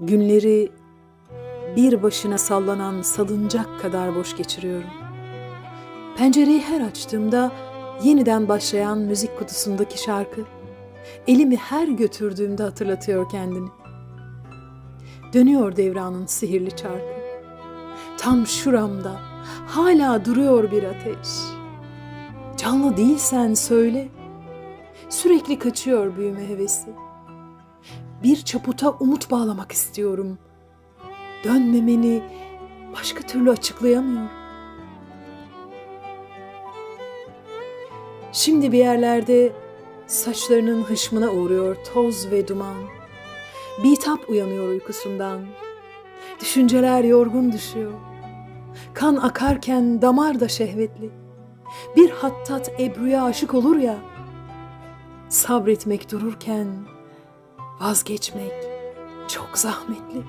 Günleri bir başına sallanan salıncak kadar boş geçiriyorum. Pencereyi her açtığımda yeniden başlayan müzik kutusundaki şarkı elimi her götürdüğümde hatırlatıyor kendini. Dönüyor devranın sihirli çarkı. Tam şuramda hala duruyor bir ateş. Canlı değilsen söyle. Sürekli kaçıyor büyüme hevesi. Bir çaputa umut bağlamak istiyorum. Dönmemeni başka türlü açıklayamıyorum. Şimdi bir yerlerde saçlarının hışmına uğruyor toz ve duman. Bitap uyanıyor uykusundan. Düşünceler yorgun düşüyor. Kan akarken damar da şehvetli. Bir hattat Ebru'ya aşık olur ya. Sabretmek dururken vazgeçmek çok zahmetli.